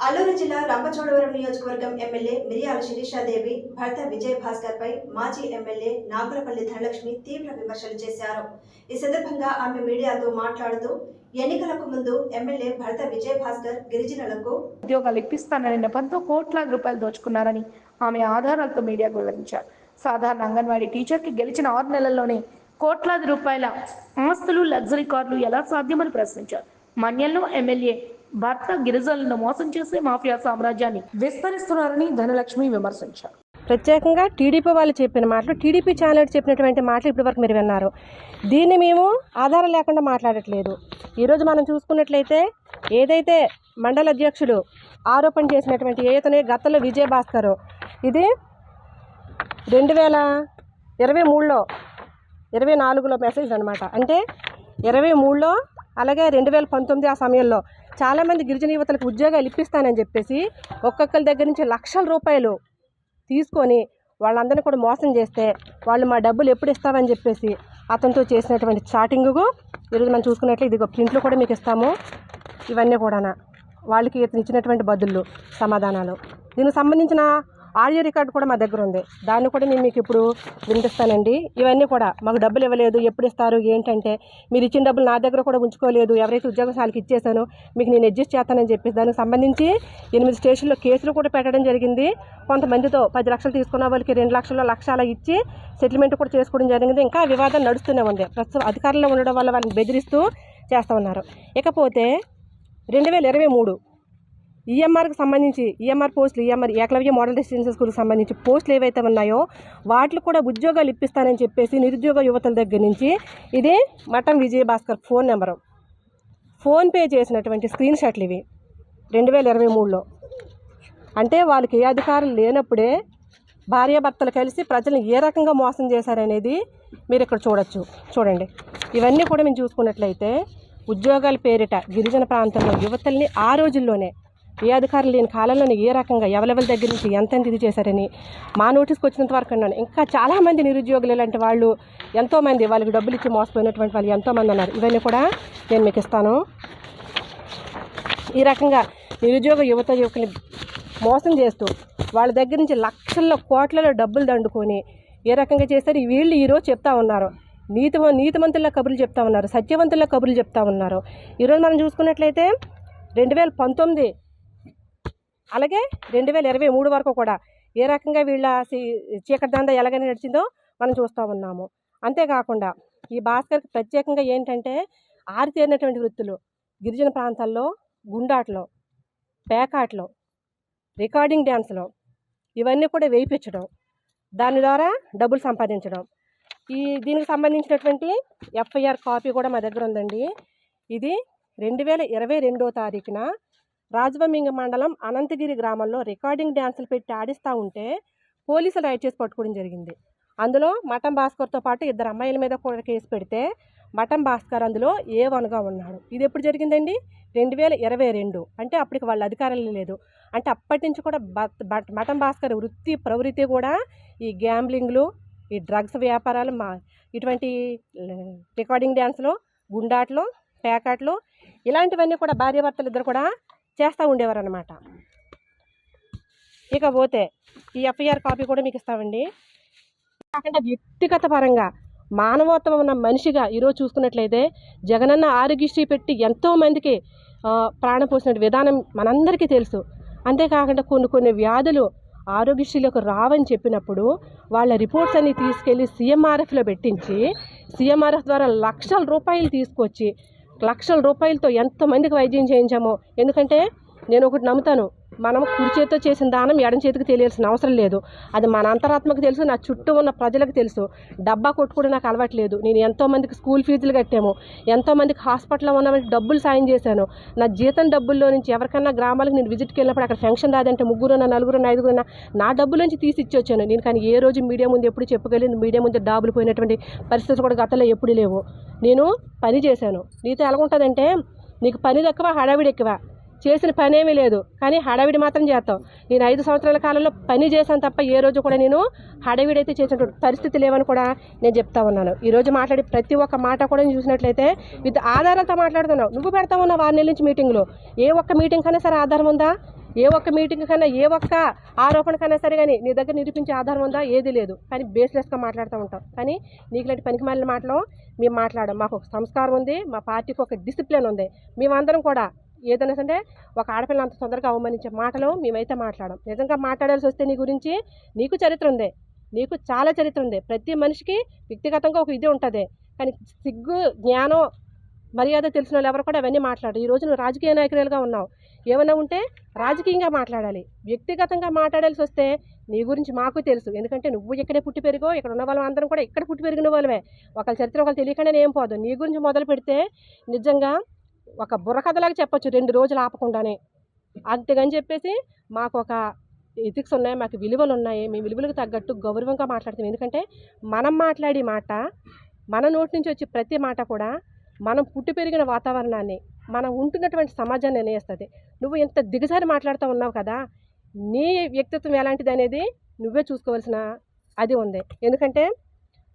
అల్లూరు జిల్లా రంపచోడవరం నియోజకవర్గం ఎమ్మెల్యే మిరియాల శిరీషాదేవి భర్త విజయ్ భాస్కర్ పై మాజీ ఎమ్మెల్యే నాగులపల్లి ధనలక్ష్మి తీవ్ర విమర్శలు చేశారు. ఈ సందర్భంగా ఆమె మీడియాతో మాట్లాడుతూ ఎన్నికలకు ముందు ఎమ్మెల్యే భర్త విజయ్ భాస్కర్ గిరిజనులకు ఉద్యోగాలు ఇప్పిస్తానని నెపంతో కోట్లాది రూపాయలు దోచుకున్నారని ఆమె ఆధారాలతో మీడియాకు వివరించారు సాధారణ అంగన్వాడీ టీచర్కి గెలిచిన ఆరు నెలల్లోనే కోట్లాది రూపాయల ఆస్తులు లగ్జరీ కార్లు ఎలా సాధ్యమని ప్రశ్నించారు. మన్యంలో ఎమ్మెల్యే భర్త గిరిజనులను మోసం చేసి మాఫియా సామ్రాజ్యాన్ని విస్తరిస్తున్నారని ధనలక్ష్మి విమర్శించారు. ప్రత్యేకంగా టీడీపీ వాళ్ళు చెప్పిన మాటలు టీడీపీ ఛానల్ చెప్పినటువంటి మాటలు ఇప్పటివరకు మీరు విన్నారు. దీన్ని మేము ఆధారం లేకుండా మాట్లాడట్లేదు. ఈరోజు మనం చూసుకున్నట్లయితే ఏదైతే మండల అధ్యక్షుడు ఆరోపణ చేసినటువంటి ఏతనే గతంలో విజయభాస్కర్ ఇది రెండు వేల ఇరవై మూడులో ఇరవై నాలుగులో మెసేజ్ అనమాట. అంటే ఇరవై మూడులో అలాగే రెండు వేల పంతొమ్మిది ఆ సమయంలో చాలామంది గిరిజన యువతలకు ఉద్యోగాలు ఇప్పిస్తానని చెప్పేసి ఒక్కొక్కరి దగ్గర నుంచి లక్షల రూపాయలు తీసుకొని వాళ్ళందరినీ కూడా మోసం చేస్తే వాళ్ళు మా డబ్బులు ఎప్పుడు ఇస్తామని చెప్పేసి అతనితో చేసినటువంటి చాటింగు ఈరోజు మనం చూసుకున్నట్లు ఇదిగో ప్రింట్లు కూడా మీకు ఇస్తాము. ఇవన్నీ కూడా వాళ్ళకి ఇతను ఇచ్చినటువంటి బదులు సమాధానాలు. దీనికి సంబంధించిన ఆడియో రికార్డు కూడా మా దగ్గర ఉంది. దాన్ని కూడా నేను మీకు ఇప్పుడు వినిపిస్తానండి. ఇవన్నీ కూడా మాకు డబ్బులు ఇవ్వలేదు ఎప్పుడు ఇస్తారు ఏంటంటే మీరు ఇచ్చిన డబ్బులు నా దగ్గర కూడా ఉంచుకోలేదు ఎవరైతే ఉద్యోగశాలకి ఇచ్చేసానో మీకు నేను అడ్జస్ట్ చేస్తానని చెప్పేసి దానికి సంబంధించి ఎనిమిది స్టేషన్లో కేసులు కూడా పెట్టడం జరిగింది. కొంతమందితో పది లక్షలు తీసుకున్న వాళ్ళకి రెండు లక్షల లక్షల ఇచ్చి సెటిల్మెంట్ కూడా చేసుకోవడం జరిగింది. ఇంకా వివాదం నడుస్తూనే ఉంది. ప్రస్తుతం అధికారంలో ఉండడం వల్ల వాళ్ళని బెదిరిస్తూ చేస్తూ ఉన్నారు. ఇకపోతే రెండు వేల ఇరవై మూడు ఈఎంఆర్కి సంబంధించి ఈఎంఆర్ పోస్టులు ఈఎంఆర్ ఏకలవ్య మోడల్ రెసిడెన్షియల్ స్కూల్కి సంబంధించి పోస్టులు ఏవైతే ఉన్నాయో వాటికి కూడా ఉద్యోగాలు ఇప్పిస్తానని చెప్పేసి నిరుద్యోగ యువతల దగ్గర నుంచి ఇది Matham Vijaya Bhaskar phone number. PhonePe చేసినటువంటి స్క్రీన్ షాట్లు ఇవి. రెండు వేల ఇరవై మూడులో. అంటే వాళ్ళకి ఏ అధికారం లేనప్పుడే భార్యాభర్తలు కలిసి ప్రజలను ఏ రకంగా మోసం చేశారనేది మీరు ఇక్కడ చూడొచ్చు. చూడండి. ఇవన్నీ కూడా మేము చూసుకున్నట్లయితే ఉద్యోగాల పేరిట గిరిజన ప్రాంతంలో యువతల్ని ఆ రోజుల్లోనే ఏ అధికారులు లేని కాలంలోనే ఏ రకంగా ఎవరెవరి దగ్గర నుంచి ఎంతెంత ఇది చేశారని మా నోటీస్కి వచ్చినంత వరకు అన్నాను. ఇంకా చాలామంది నిరుద్యోగులు ఇలాంటి వాళ్ళు ఎంతోమంది వాళ్ళకి డబ్బులు ఇచ్చి మోసపోయినటువంటి వాళ్ళు ఎంతోమంది ఉన్నారు. ఇవన్నీ కూడా నేను మీకు ఇస్తాను. ఈ రకంగా నిరుద్యోగ యువత యువకుని మోసం చేస్తూ వాళ్ళ దగ్గర నుంచి లక్షల్లో కోట్లలో డబ్బులు దండుకొని ఏ రకంగా చేస్తారు వీళ్ళు ఈరోజు చెప్తా ఉన్నారు. నీతి నీతిమంతుల కబుర్లు చెప్తా ఉన్నారు. సత్యవంతుల కబుర్లు చెప్తా ఉన్నారు. ఈరోజు మనం చూసుకున్నట్లయితే రెండు వేల పంతొమ్మిది అలాగే రెండు వేల ఇరవై మూడు వరకు కూడా ఏ రకంగా వీళ్ళ చీకటి దంద ఎలాగైనా నడిచిందో మనం చూస్తూ ఉన్నాము. అంతేకాకుండా ఈ భాస్కర్కి ప్రత్యేకంగా ఏంటంటే ఆరితేరినటువంటి వృత్తులు గిరిజన ప్రాంతాల్లో గుండాట్లో పేకాట్లో రికార్డింగ్ డ్యాన్స్లో ఇవన్నీ కూడా వేయించడం దాని ద్వారా డబ్బులు సంపాదించడం. ఈ దీనికి సంబంధించినటువంటి ఎఫ్ఐఆర్ కాపీ కూడా మా దగ్గర ఉందండి. ఇది రెండు వేల ఇరవై రెండో తారీఖున రాజవమింగ మండలం అనంతగిరి గ్రామంలో రికార్డింగ్ డ్యాన్సులు పెట్టి ఆడిస్తూ ఉంటే పోలీసులు రైడ్ చేసి పట్టుకోవడం జరిగింది. అందులో మఠం భాస్కర్తో పాటు ఇద్దరు అమ్మాయిల మీద కూడా కేసు పెడితే మఠం భాస్కర్ అందులో ఏ వనగా ఉన్నాడు? ఇది ఎప్పుడు జరిగిందండి? రెండు వేల ఇరవై రెండు. అంటే అప్పటికి వాళ్ళ అధికారంలో లేదు. అంటే అప్పటి నుంచి కూడా బట్ మఠం భాస్కర్ వృత్తి ప్రవృత్తి కూడా ఈ గ్యాంబ్లింగ్లు ఈ డ్రగ్స్ వ్యాపారాలు మా ఇటువంటి రికార్డింగ్ డ్యాన్స్లో గుండాట్లు పేకాట్లో ఇలాంటివన్నీ కూడా భార్యాభర్తలు ఇద్దరు కూడా చేస్తూ ఉండేవారు అనమాట ఇకపోతే ఈ ఎఫ్ఐఆర్ కాపీ కూడా మీకు ఇస్తామండి. కాకుండా వ్యక్తిగత పరంగా మానవత్వం ఉన్న మనిషిగా ఈరోజు చూసుకున్నట్లయితే జగనన్న ఆరోగ్యశ్రీ పెట్టి ఎంతోమందికి ప్రాణం పోసిన విధానం మనందరికీ తెలుసు. అంతేకాకుండా కొన్ని కొన్ని వ్యాధులు ఆరోగ్యశ్రీలోకి రావని చెప్పినప్పుడు వాళ్ళ రిపోర్ట్స్ అన్ని తీసుకెళ్ళి సీఎంఆర్ఎఫ్లో పెట్టించి సీఎంఆర్ఎఫ్ ద్వారా లక్షల రూపాయలు తీసుకొచ్చి లక్షల రూపాయలతో ఎంతమందికి వైద్యం చేయించామో? ఎందుకంటే నేను ఒకటి నమ్ముతాను. మనం కుడి చేతితో చేసిన దానం ఎడం చేతికి తెలియాల్సిన అవసరం లేదు. అది మన అంతరాత్మకు తెలుసు నా చుట్టూ ఉన్న ప్రజలకు తెలుసు. డబ్బా కొట్టుకోవడం నాకు అలవాట్లేదు. నేను ఎంతోమందికి స్కూల్ ఫీజులు కట్టాము. ఎంతోమందికి హాస్పిటల్లో ఉన్న డబ్బులు సాయం చేశాను. నా జీతం డబ్బుల్లో నుంచి ఎవరికన్నా గ్రామాలకు నేను విజిట్కి వెళ్ళినప్పుడు అక్కడ ఫంక్షన్ రాదంటే ముగ్గురు నలుగురు ఐదుగురు నా డబ్బుల నుంచి తీసి ఇచ్చొచ్చాను. నేను కానీ ఏ రోజు మీడియా ముందు ఎప్పుడు చెప్పగలిగింది? మీడియా ముందు డాబులు పోయినటువంటి పరిస్థితులు కూడా గతంలో ఎప్పుడు లేవు. నేను పని చేశాను. నీతో ఎలాగుంటుందంటే నీకు పని ఎక్కువ హడావిడి ఎక్కువ. చేసిన పనేమీ లేదు. కానీ హడావిడి మాత్రం చేస్తావు నేను ఐదు సంవత్సరాల కాలంలో పని చేశాను తప్ప ఏ రోజు కూడా నేను హడావిడి అయితే చేసినటువంటి పరిస్థితి లేవని కూడా నేను చెప్తా ఉన్నాను. ఈరోజు మాట్లాడే మాట్లాడి ప్రతి ఒక్క మాట కూడా నేను చూసినట్లయితే విత్ ఆధారాలతో మాట్లాడుతున్నావు. నువ్వు పెడతా ఉన్నావు వారి నెల నుంచి మీటింగ్లో. ఏ ఒక్క మీటింగ్ కన్నా సరే ఆధారం ఉందా? ఏ ఒక్క మీటింగ్ కన్నా ఏ ఒక్క ఆరోపణ కన్నా సరే కానీ నీ దగ్గర నిరూపించే ఆధారం ఉందా? ఏది లేదు. కానీ బేస్లెస్గా మాట్లాడుతూ ఉంటాం. కానీ నీకు ఇలాంటి పనికి మాలిన మేము మాట్లాడం మాకు ఒక సంస్కారం ఉంది. మా పార్టీకి ఒక డిసిప్లిన్ ఉంది. మేమందరం కూడా ఏదైనా సరే ఒక ఆడపిల్ల అంత తొందరగా అవమానించే మాటలు మేమైతే మాట్లాడం నిజంగా మాట్లాడాల్సి వస్తే నీ గురించి నీకు చరిత్ర ఉంది. నీకు చాలా చరిత్ర ఉంది. ప్రతి మనిషికి వ్యక్తిగతంగా ఒక ఇది ఉంటుంది. కానీ సిగ్గు జ్ఞానం మర్యాద తెలిసిన వాళ్ళు ఎవరు కూడా అవన్నీ మాట్లాడరు. ఈ రోజు నువ్వు రాజకీయ నాయకురాలుగా ఉన్నావు. ఏమైనా ఉంటే రాజకీయంగా మాట్లాడాలి. వ్యక్తిగతంగా మాట్లాడాల్సి వస్తే నీ గురించి మాకు తెలుసు. ఎందుకంటే నువ్వు ఇక్కడే పుట్టి పెరిగో ఇక్కడ ఉన్న వాళ్ళం అందరం కూడా ఇక్కడ పుట్టి పెరిగిన వాళ్ళమే. ఒకళ్ళ చరిత్ర ఒకళ్ళు తెలియకుండానే ఏం పోదు. నీ గురించి మొదలు పెడితే నిజంగా ఒక బుర్రకథలాగా చెప్పొచ్చు. రెండు రోజులు ఆపకుండానే. అంతేగాని చెప్పేసి మాకు ఒక ఎథిక్స్ ఉన్నాయి మాకు విలువలు ఉన్నాయి. మీ విలువలకు తగ్గట్టు గౌరవంగా మాట్లాడతాం ఎందుకంటే మనం మాట్లాడే మాట మన నోటి నుంచి వచ్చే ప్రతి మాట కూడా మనం పుట్టి పెరిగిన వాతావరణాన్ని మనం ఉంటున్నటువంటి సమాజాన్ని నిర్ణయిస్తుంది. నువ్వు ఇంత దిగజారి మాట్లాడుతూ ఉన్నావు కదా నీ వ్యక్తిత్వం ఎలాంటిది అనేది నువ్వే చూసుకోవాల్సిన అది ఉంది. ఎందుకంటే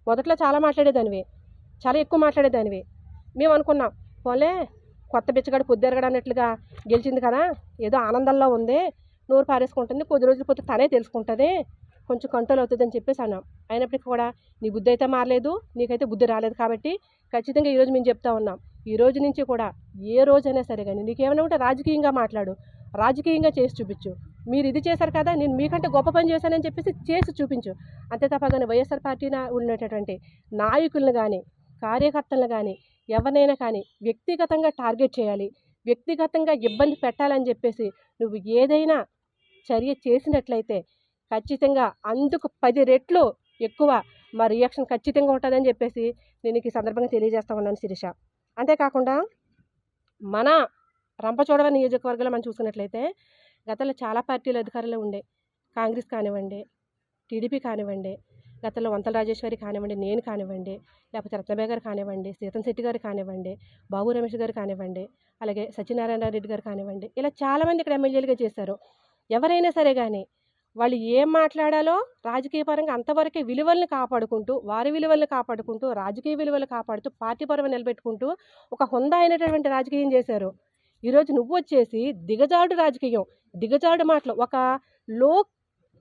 మొదట్లో చాలా మాట్లాడేదానివి చాలా ఎక్కువ మాట్లాడేదానివి. మేము అనుకున్నాం పోలే కొత్త బిచ్చగాడు పొద్దురగడ అన్నట్లుగా గెలిచింది కదా ఏదో ఆనందంలో ఉంది నోరు పారేసుకుంటుంది కొద్ది రోజులు పోతే తనే తెలుసుకుంటుంది కొంచెం కంట్రోల్ అవుతుంది అని చెప్పేసి అన్నాం. అయినప్పటికీ కూడా నీ బుద్ధి అయితే మారలేదు నీకైతే బుద్ధి రాలేదు కాబట్టి ఖచ్చితంగా ఈరోజు మేము చెప్తా ఉన్నాం. ఈ రోజు నుంచి కూడా ఏ రోజైనా సరే కానీ నీకేమైనా ఉంటే రాజకీయంగా మాట్లాడు రాజకీయంగా చేసి చూపించు. మీరు ఇది చేశారు కదా నేను మీకంటే గొప్ప పని చేశానని చెప్పేసి చేసి చూపించు. అంతే తప్ప కానీ వైఎస్ఆర్ పార్టీన ఉన్నటువంటి నాయకులను కానీ కార్యకర్తలను కానీ ఎవరినైనా కానీ వ్యక్తిగతంగా టార్గెట్ చేయాలి. వ్యక్తిగతంగా ఇబ్బంది పెట్టాలని చెప్పేసి నువ్వు ఏదైనా చర్య చేసినట్లయితే ఖచ్చితంగా అందుకు పది రెట్లు ఎక్కువ మా రియాక్షన్ ఖచ్చితంగా ఉంటుందని చెప్పేసి నేను ఈ సందర్భంగా తెలియజేస్తా ఉన్నాను శిరీష. అంతేకాకుండా మన రంపచోడవ నియోజకవర్గంలో మనం చూసుకున్నట్లయితే గతంలో చాలా పార్టీలు అధికారంలో ఉండే. కాంగ్రెస్ కానివ్వండి టీడీపీ కానివ్వండి గతంలో వంతల రాజేశ్వరి కానివ్వండి నేను కానివ్వండి లేకపోతే రత్నబాయి గారు కానివ్వండి సీతం శెట్టి గారు కానివ్వండి బాబు రమేష్ గారు కానివ్వండి అలాగే సత్యనారాయణ రెడ్డి గారు కానివ్వండి ఇలా చాలామంది ఇక్కడ ఎమ్మెల్యేలుగా చేశారు. ఎవరైనా సరే కానీ వాళ్ళు ఏం మాట్లాడాలో రాజకీయ పరంగా అంతవరకే విలువల్ని కాపాడుకుంటూ వారి విలువల్ని కాపాడుకుంటూ రాజకీయ విలువలు కాపాడుతూ పార్టీ పరంగా నిలబెట్టుకుంటూ ఒక హుందా అయినటువంటి రాజకీయం చేశారు. ఈరోజు నువ్వు వచ్చేసి దిగజాడు రాజకీయం దిగజాడు మాటలు ఒక లో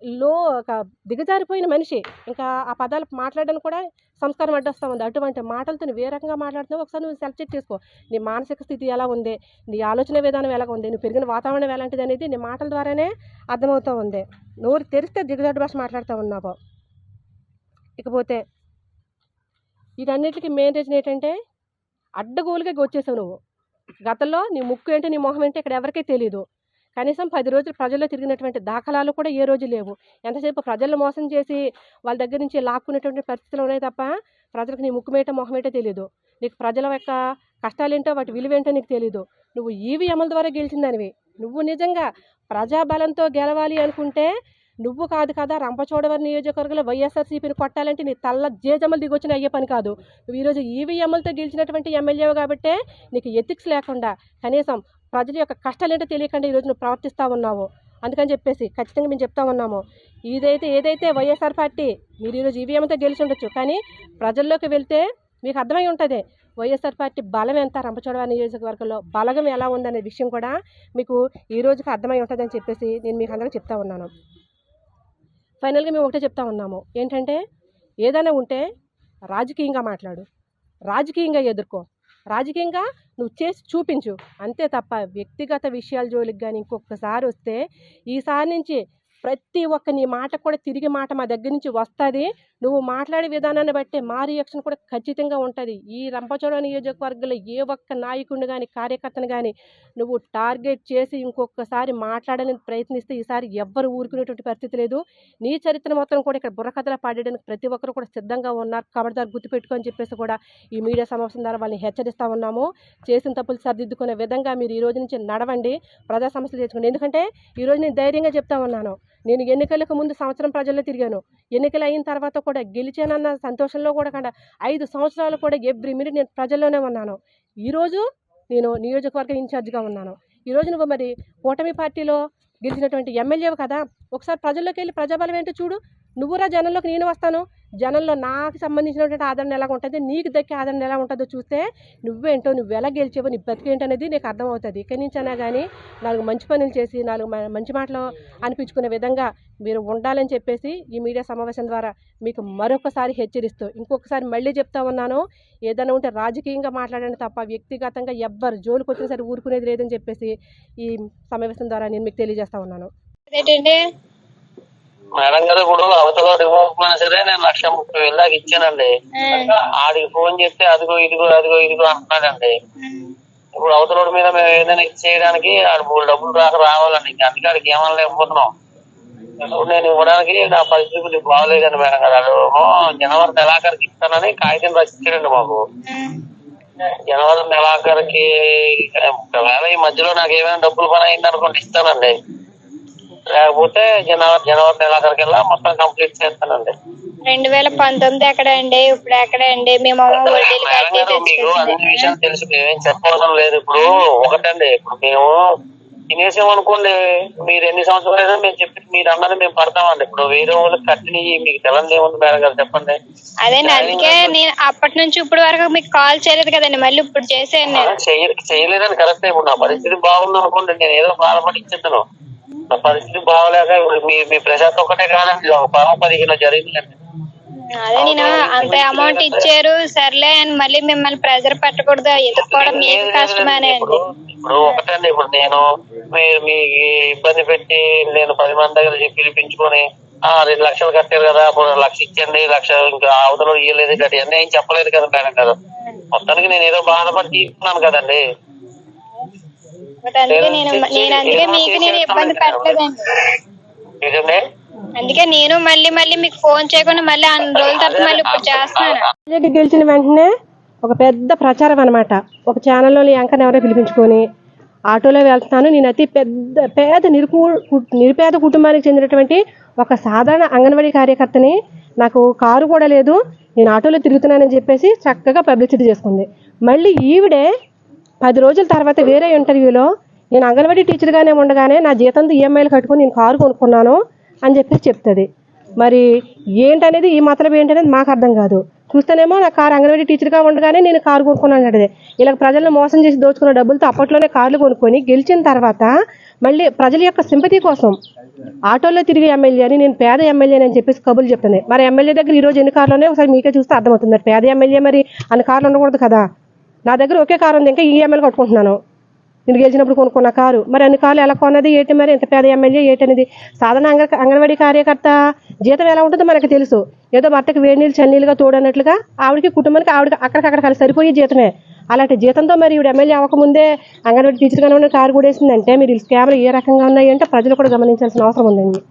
లో ఒక దిగజారిపోయిన మనిషి. ఇంకా ఆ పదాలు మాట్లాడడానికి కూడా సంస్కారం అడ్డొస్తా ఉంది. అటువంటి మాటలతో నువ్వు ఏ రకంగా మాట్లాడుతున్నావు ఒకసారి నువ్వు సెలెక్ట్ చెక్ చేసుకో. నీ మానసిక స్థితి ఎలా ఉంది? నీ ఆలోచన విధానం ఎలా ఉంది? నువ్వు పెరిగిన వాతావరణం ఎలాంటిది అనేది నీ మాటల ద్వారానే అర్థమవుతూ ఉంది. నోరు తెరిస్తే దిగజాడు భాష మాట్లాడుతూ ఉన్నావు. ఇకపోతే వీటన్నిటికీ మెయిన్ రీజన్ ఏంటంటే అడ్డగోలుగా వచ్చేసావు నువ్వు. గతంలో నీ ముక్కు ఏంటో నీ మొహం ఏంటో ఇక్కడ ఎవరికీ తెలియదు కనీసం పది రోజులు ప్రజల్లో తిరిగినటువంటి దాఖలాలు కూడా ఏ రోజు లేవు. ఎంతసేపు ప్రజలను మోసం చేసి వాళ్ళ దగ్గర నుంచి లాక్కునేటువంటి పరిస్థితులు ఉన్నాయి తప్ప ప్రజలకు నీ ముక్కు మొహమేటో మొహం తెలియదు నీకు ప్రజల యొక్క కష్టాలేంటో వాటి విలువేంటో నీకు తెలియదు నువ్వు ఈవీఎంల ద్వారా గెలిచిందనివి. నువ్వు నిజంగా ప్రజాబలంతో గెలవాలి అనుకుంటే నువ్వు కాదు కదా రంపచోడవరం నియోజకవర్గంలో వైఎస్ఆర్సీపీని కొట్టాలంటే నీ తల్ల జేజమ్మలు దిగొచ్చిన అయ్యే పని కాదు. నువ్వు ఈరోజు ఈవీఎంలతో గెలిచినటువంటి ఎమ్మెల్యేవు కాబట్టే నీకు ఎథిక్స్ లేకుండా కనీసం ప్రజల యొక్క కష్టాలు ఏంటో తెలియకుండా ఈరోజు నువ్వు ప్రవర్తిస్తూ ఉన్నావు. అందుకని చెప్పేసి ఖచ్చితంగా మేము చెప్తా ఉన్నాము. ఇదైతే ఏదైతే వైఎస్ఆర్ పార్టీ మీరు ఈరోజు ఈవీఎంతో గెలిచి ఉండొచ్చు కానీ ప్రజల్లోకి వెళ్తే మీకు అర్థమై ఉంటుంది. వైఎస్ఆర్ పార్టీ బలం ఎంత రంపచోడవ నియోజకవర్గంలో బలగం ఎలా ఉందనే విషయం కూడా మీకు ఈ రోజుకి అర్థమై ఉంటుందని చెప్పేసి నేను మీకు అందరికీ చెప్తా ఉన్నాను. ఫైనల్గా మేము ఒకటే చెప్తా ఉన్నాము. ఏంటంటే ఏదైనా ఉంటే రాజకీయంగా మాట్లాడు. రాజకీయంగా ఎదుర్కో. రాజకీయంగా నువ్వు చేసి చూపించు. అంతే తప్ప వ్యక్తిగత విషయాల జోలికి కానీ ఇంకొకసారి వస్తే ఈసారి నుంచి ప్రతి ఒక్క నీ మాట కూడా తిరిగి మాట మా దగ్గర నుంచి వస్తుంది. నువ్వు మాట్లాడే విధానాన్ని బట్టి మా రియాక్షన్ కూడా ఖచ్చితంగా ఉంటుంది. ఈ రంపచోడ నియోజకవర్గంలో ఏ ఒక్క నాయకుడిని కానీ కార్యకర్తను కానీ నువ్వు టార్గెట్ చేసి ఇంకొకసారి మాట్లాడాలని ప్రయత్నిస్తే ఈసారి ఎవ్వరు ఊరుకునేటువంటి పరిస్థితి లేదు. నీ చరిత్ర మొత్తం కూడా ఇక్కడ బుర్రకథలా పాడేయడానికి ప్రతి ఒక్కరు కూడా సిద్ధంగా ఉన్నారు. కాబట్టి దాన్ని గుర్తుపెట్టుకొని చెప్పేసి కూడా ఈ మీడియా సమావేశం ద్వారా వాళ్ళని హెచ్చరిస్తూ ఉన్నాము. చేసిన తప్పులు సరిదిద్దుకునే విధంగా మీరు ఈ రోజు నుంచి నడవండి. ప్రజా సమస్యలు తెచ్చుకోండి ఎందుకంటే ఈ రోజు నేను ధైర్యంగా చెప్తా ఉన్నాను. నేను ఎన్నికలకు ముందు సంవత్సరం ప్రజల్లో తిరిగాను. ఎన్నికలు అయిన తర్వాత కూడా గెలిచానన్న సంతోషంలో కూడా కాకుండా ఐదు సంవత్సరాలు కూడా ఎవ్రీ మినిట్ నేను ప్రజల్లోనే ఉన్నాను. ఈరోజు నేను నియోజకవర్గ ఇన్ఛార్జ్గా ఉన్నాను. ఈరోజు నువ్వు మరి కూటమి పార్టీలో గెలిచినటువంటి ఎమ్మెల్యేవు కదా? ఒకసారి ప్రజల్లోకి వెళ్ళి ప్రజాబలం ఏంటో చూడు. నువ్వురా జనంలోకి నేను వస్తాను. జనంలో నాకు సంబంధించినటువంటి ఆదరణ ఎలా ఉంటుంది? నీకు దక్కే ఆదరణ ఎలా ఉంటుందో చూస్తే నువ్వేంటో నువ్వు ఎలా గెలిచేవో నీ బతికేంటి అనేది నీకు అర్థమవుతుంది. ఇక్కడి నుంచైనా కానీ నాలుగు మంచి పనులు చేసి నాలుగు మంచి మాటలు అనిపించుకునే విధంగా మీరు ఉండాలని చెప్పేసి ఈ మీడియా సమావేశం ద్వారా మీకు మరొకసారి హెచ్చరిస్తూ ఇంకొకసారి మళ్ళీ చెప్తా ఉన్నాను. ఏదైనా ఉంటే రాజకీయంగా మాట్లాడండి తప్ప వ్యక్తిగతంగా ఎవ్వరు జోలికి వచ్చినా సరే ఊరుకునేది లేదని చెప్పేసి ఈ సమావేశం ద్వారా నేను మీకు తెలియజేస్తా ఉన్నాను. ఏంటంటే మేడం గారు ఇప్పుడు అవతల ఇవ్వకపోయినా సరే నేను లక్ష ముప్పై వేలు దాకా ఇచ్చానండి. ఆడికి ఫోన్ చేస్తే అదిగో ఇదిగో అదిగో ఇదిగో అంటున్నాడండి. ఇప్పుడు అవతలోడి మీద మేము ఏదైనా ఇచ్చేయడానికి ఆడు మూడు డబ్బులు రాక రావాలండి. ఇంకా అందుకే ఆడికి ఏమని లేకపోతున్నాం. ఇప్పుడు నేను ఇవ్వడానికి నా పరిస్థితులు బాగలేదండి మేడం గారు. జనవరి నెలాఖరికి ఇస్తానని కాగితం రచించాడండి మాకు. జనవరి నెలాఖరికి ఒకవేళ ఈ మధ్యలో నాకు ఏమైనా డబ్బులు పని అయింది అనుకోండి ఇస్తానండి. లేకపోతే జనవరి జనవరి నెలాఖరికల్లా మొత్తం కంప్లీట్ చేస్తానండి. రెండు వేల పంతొమ్మిది ఎక్కడ అండి? ఇప్పుడు ఎక్కడ అండి? మేము మీకు అన్ని విషయాలు తెలుసు మేమేం చెప్పవసరం లేదు. ఇప్పుడు ఒకటండి ఇప్పుడు మేము తినేసాం అనుకోండి మీరు ఎన్ని సంవత్సరాలు అయినా మేము చెప్పి మీరు అన్నది మేము పడతామండి. ఇప్పుడు వేరే వాళ్ళకి కట్టినవి మీకు తెలంగాణ ఏముంది మేడం గారు చెప్పండి. అదేండి అందుకే నేను అప్పటి నుంచి ఇప్పుడు వరకు మీకు కాల్ చేయలేదు కదండి మళ్ళీ ఇప్పుడు చెయ్య- చేయలేదని కరెక్ట్ ఇప్పుడు నా పరిస్థితి బాగుంది అనుకోండి నేను ఏదో బాధపడి ఇచ్చేద్దాను. పరిస్థితి బాగోలేక మీ మీ ప్రశాంత్ ఒకటే కాదండి. ఒక పదం పదిహేను జరిగిందండి. అదే నేను అంత అమౌంట్ ఇచ్చారు సర్లే అని మళ్ళీ మిమ్మల్ని ప్రెజర్ పెట్టకూడదు ఎదుర్కోవడం మీకు కష్టమనే అండి. ఇప్పుడు ఒకటండి ఇప్పుడు నేను మీరు మీకు ఇబ్బంది పెట్టి నేను పది మంది దగ్గర పిలిపించుకొని ఆ రెండు లక్షలు కట్టారు కదా లక్ష ఇచ్చండి లక్ష ఇంకా అవతల ఇయ్యలేదు కదా ఇవన్నీ ఏం చెప్పలేదు కదా మేడం కదా మొత్తానికి నేను ఏదో బాధపడి తీసుకున్నాను కదండి. అందుకే నేను నేను అందుకే మీకు నేను ఇబ్బంది పెట్టలేదండి. ఏంటండి అందుకే నేను మళ్ళీ మళ్ళీ మీకు ఫోన్ చేయకుండా మళ్ళీ అన్ని రోజుల తర్వాత మళ్ళీ ఇప్పుడు చేస్తున్నాను. రెడ్డి గెలిచిన వెంటనే ఒక పెద్ద ప్రచారం అనమాట ఒక ఛానల్లోని యాంకర్ని ఎవరో పిలిపించుకొని ఆటోలో వెళ్తున్నాను. నేను అతి పెద్ద పేద నిరుకు నిరుపేద కుటుంబానికి చెందినటువంటి ఒక సాధారణ అంగన్వాడీ కార్యకర్తని నాకు కారు కూడా లేదు. నేను ఆటోలో తిరుగుతున్నానని చెప్పేసి చక్కగా పబ్లిసిటీ చేసుకుంది. మళ్ళీ ఈవిడే పది రోజుల తర్వాత వేరే ఇంటర్వ్యూలో నేను అంగన్వాడీ టీచర్గానే ఉండగానే నా జీతంతో ఈఎంఐలు కట్టుకొని నేను కారు కొనుక్కున్నాను అని చెప్పేసి చెప్తుంది. మరి ఏంటనేది ఈ మతలబ్ ఏంటనేది మాకు అర్థం కాదు. చూస్తేనేమో నా కారు అంగన్వాడీ టీచర్గా ఉండగానే నేను కారు కొనుక్కున్నాను అంటే ఇలా ప్రజలను మోసం చేసి దోచుకున్న డబ్బులతో అప్పట్లోనే కార్లు కొనుక్కొని గెలిచిన తర్వాత మళ్ళీ ప్రజల యొక్క సింపతి కోసం ఆటోలో తిరిగి ఎమ్మెల్యే అని నేను పేద ఎమ్మెల్యే అని చెప్పేసి కబుర్లు చెప్తుంది. మరి ఎమ్మెల్యే దగ్గర ఈ రోజు ఎన్ని కార్లోనే ఒకసారి మీకే చూస్తే అర్థమవుతుంది. మరి పేద ఎమ్మెల్యే మరి అన్ని కార్లు ఉండకూడదు కదా? నా దగ్గర ఒకే కారు ఉంది ఇంకా ఈఎంఐలు కట్టుకుంటున్నాను. నేను గెలిచినప్పుడు కొనుక్కున్న కారు. మరి అన్ని కార్లు ఎలా కొన్నది ఏంటి మరి ఇంత పేద ఎమ్మెల్యే ఏంటనేది సాధారణ అంగ అంగన్వాడీ కార్యకర్త జీతం ఎలా ఉంటుందో మనకు తెలుసు. ఏదో భర్తకి వేడి నీళ్ళు చన్నీళ్ళుగా తోడన్నట్లుగా ఆవిడకి కుటుంబానికి ఆవిడకి అక్కడికక్కడ కలిసి సరిపోయే జీతమే. అలాంటి జీతంతో మరి ఈవిడ ఎమ్మెల్యే అవ్వకముందే అంగన్వాడీ టీచర్గానే ఉన్న కారు కూడా వేసిందంటే మీరు ఈ స్కామ్లు ఏ రకంగా ఉన్నాయి అంటే ప్రజలు కూడా గమనించాల్సిన అవసరం ఉందండి.